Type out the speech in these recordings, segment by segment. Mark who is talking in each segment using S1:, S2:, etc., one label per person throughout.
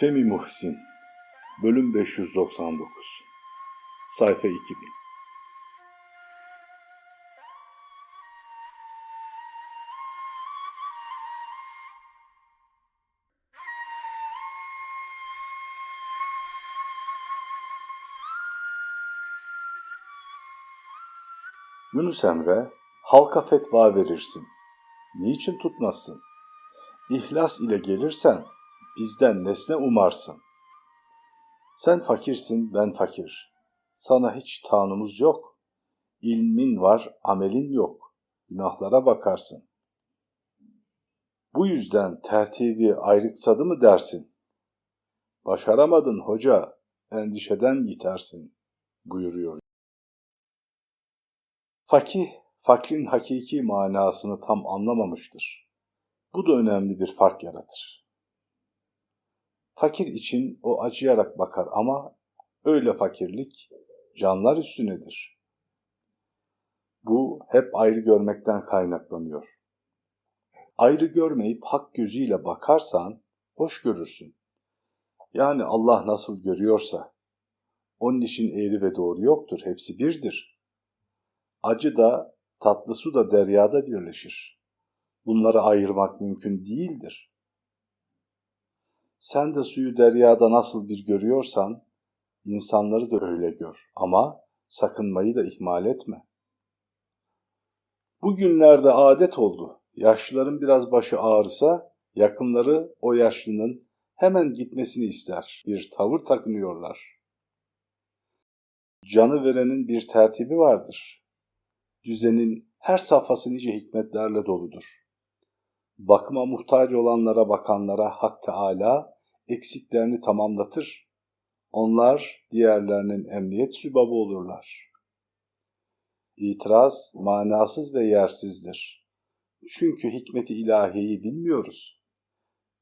S1: Femi Muhsin Bölüm 599 Sayfa 2000 Yunus Emre, halka fetva verirsin. Niçin tutmazsın? İhlas ile gelirsen, bizden nesne umarsın. Sen fakirsin, ben fakir. Sana hiç tanımız yok. İlmin var, amelin yok. Günahlara bakarsın. Bu yüzden tertibi ayrıksadı mı dersin? Başaramadın hoca, endişeden yitersin, buyuruyor. Fakih, fakrin hakiki manasını tam anlamamıştır. Bu da önemli bir fark yaratır. Fakir için o acıyarak bakar ama öyle fakirlik canlar üstünedir. Bu hep ayrı görmekten kaynaklanıyor. Ayrı görmeyip hak gözüyle bakarsan hoş görürsün. Yani Allah nasıl görüyorsa, onun için eğri ve doğru yoktur, hepsi birdir. Acı da tatlı su da deryada birleşir. Bunları ayırmak mümkün değildir. Sen de suyu deryada nasıl bir görüyorsan, insanları da öyle gör ama sakınmayı da ihmal etme. Bugünlerde adet oldu. Yaşlıların biraz başı ağrısa, yakınları o yaşlının hemen gitmesini ister. Bir tavır takınıyorlar. Canı verenin bir tertibi vardır. Düzenin her safhası nice hikmetlerle doludur. Bakıma muhtaç olanlara bakanlara Hak Teala eksiklerini tamamlatır. Onlar diğerlerinin emniyet sübabı olurlar. İtiraz manasız ve yersizdir. Çünkü hikmeti ilahiyi bilmiyoruz.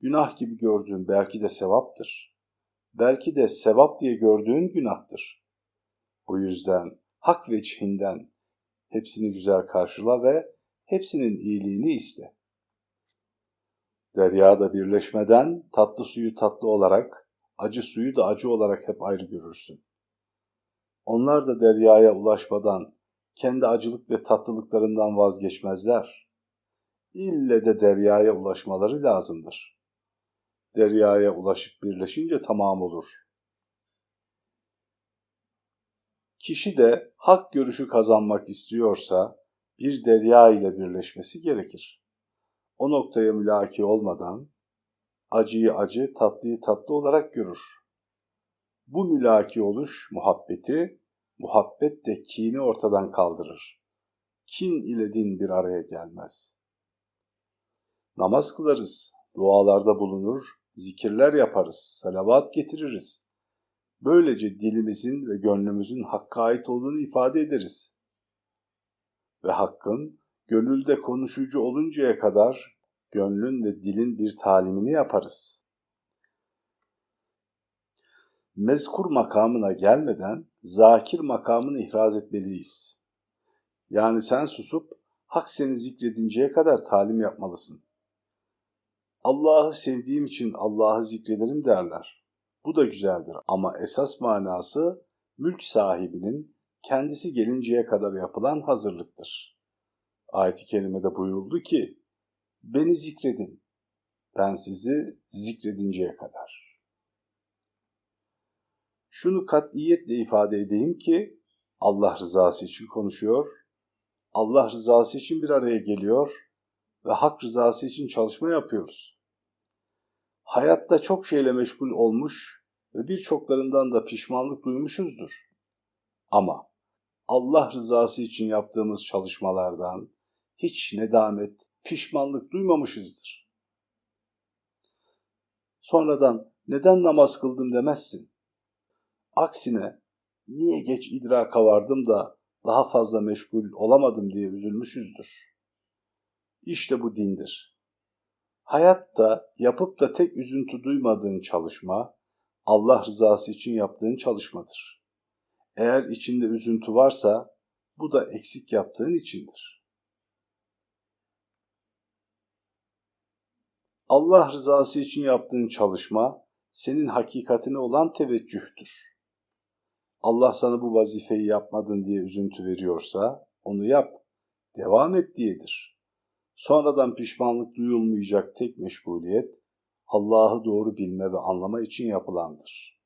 S1: Günah gibi gördüğün belki de sevaptır. Belki de sevap diye gördüğün günahtır. Bu yüzden hak veçhinden hepsini güzel karşıla ve hepsinin iyiliğini iste. Deryada birleşmeden tatlı suyu tatlı olarak, acı suyu da acı olarak hep ayrı görürsün. Onlar da deryaya ulaşmadan kendi acılık ve tatlılıklarından vazgeçmezler. İlle de deryaya ulaşmaları lazımdır. Deryaya ulaşıp birleşince tamam olur. Kişi de hak görüşü kazanmak istiyorsa bir derya ile birleşmesi gerekir. O noktaya mülaki olmadan acıyı acı, tatlıyı tatlı olarak görür. Bu mülaki oluş muhabbeti, muhabbet de kini ortadan kaldırır. Kin ile din bir araya gelmez. Namaz kılarız, dualarda bulunur, zikirler yaparız, salavat getiririz. Böylece dilimizin ve gönlümüzün Hakk'a ait olduğunu ifade ederiz. Ve Hakk'ın gönülde konuşucu oluncaya kadar gönlün ve dilin bir talimini yaparız. Mezkur makamına gelmeden zakir makamını ihraz etmeliyiz. Yani sen susup hak seni zikredinceye kadar talim yapmalısın. Allah'ı sevdiğim için Allah'ı zikrederim derler. Bu da güzeldir ama esas manası mülk sahibinin kendisi gelinceye kadar yapılan hazırlıktır. Ayet-i kerimede buyuruldu ki, beni zikredin, ben sizi zikredinceye kadar. Şunu katiyetle ifade edeyim ki, Allah rızası için konuşuyor, Allah rızası için bir araya geliyor ve hak rızası için çalışma yapıyoruz. Hayatta çok şeyle meşgul olmuş ve birçoklarından da pişmanlık duymuşuzdur. Ama Allah rızası için yaptığımız çalışmalardan hiç nedamet, pişmanlık duymamışızdır. Sonradan neden namaz kıldım demezsin. Aksine niye geç idraka vardım da daha fazla meşgul olamadım diye üzülmüşüzdür. İşte bu dindir. Hayatta yapıp da tek üzüntü duymadığın çalışma, Allah rızası için yaptığın çalışmadır. Eğer içinde üzüntü varsa bu da eksik yaptığın içindir. Allah rızası için yaptığın çalışma senin hakikatine olan teveccühtür. Allah sana bu vazifeyi yapmadın diye üzüntü veriyorsa onu yap, devam et diyedir. Sonradan pişmanlık duyulmayacak tek meşguliyet Allah'ı doğru bilme ve anlama için yapılandır.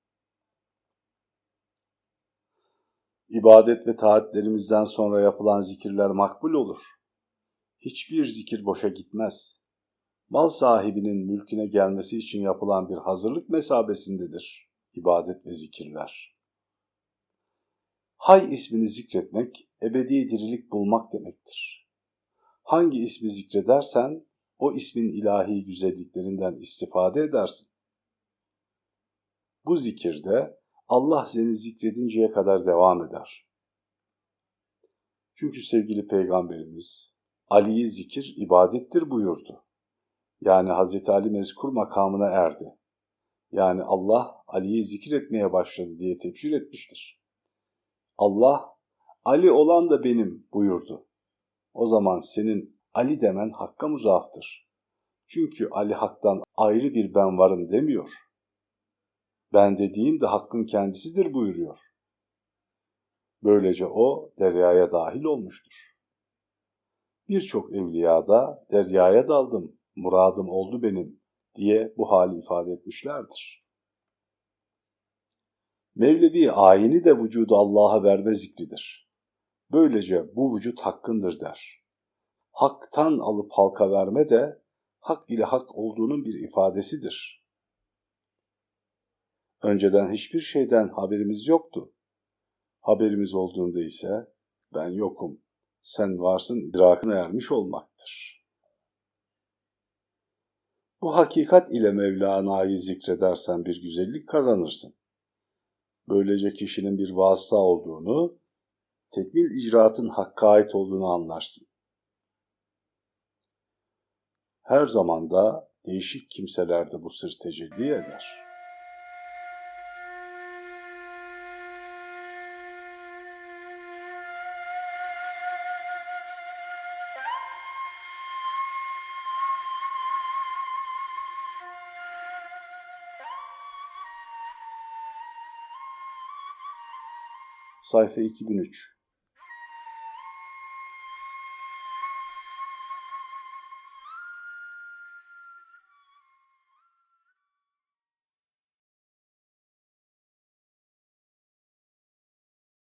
S1: İbadet ve taatlerimizden sonra yapılan zikirler makbul olur. Hiçbir zikir boşa gitmez. Mal sahibinin mülküne gelmesi için yapılan bir hazırlık mesabesindedir ibadet ve zikirler. Hay ismini zikretmek, ebedi dirilik bulmak demektir. Hangi ismi zikredersen, o ismin ilahi güzelliklerinden istifade edersin. Bu zikirde Allah seni zikredinceye kadar devam eder. Çünkü sevgili Peygamberimiz Ali'yi zikir ibadettir buyurdu. Yani Hazreti Ali mezkur makamına erdi. Yani Allah Ali'yi zikir etmeye başladı diye tebşir etmiştir. Allah Ali olan da benim buyurdu. O zaman senin Ali demen hakka muzaftır. Çünkü Ali haktan ayrı bir ben varım demiyor. Ben dediğim de hakkın kendisidir buyuruyor. Böylece o deryaya dahil olmuştur. Birçok evliyada deryaya daldım, muradım oldu benim diye bu hali ifade etmişlerdir. Mevlevi ayini de vücudu Allah'a verme zikridir. Böylece bu vücut hakkındır der. Haktan alıp halka verme de hak ile hak olduğunun bir ifadesidir. Önceden hiçbir şeyden haberimiz yoktu. Haberimiz olduğunda ise ben yokum, sen varsın idrakına ermiş olmaktır. Bu hakikat ile Mevlana'yı zikredersen bir güzellik kazanırsın. Böylece kişinin bir vasıta olduğunu, tekmil icraatın hakka ait olduğunu anlarsın. Her zamanda değişik kimselerde bu sır tecelli eder.'' Sayfa 2003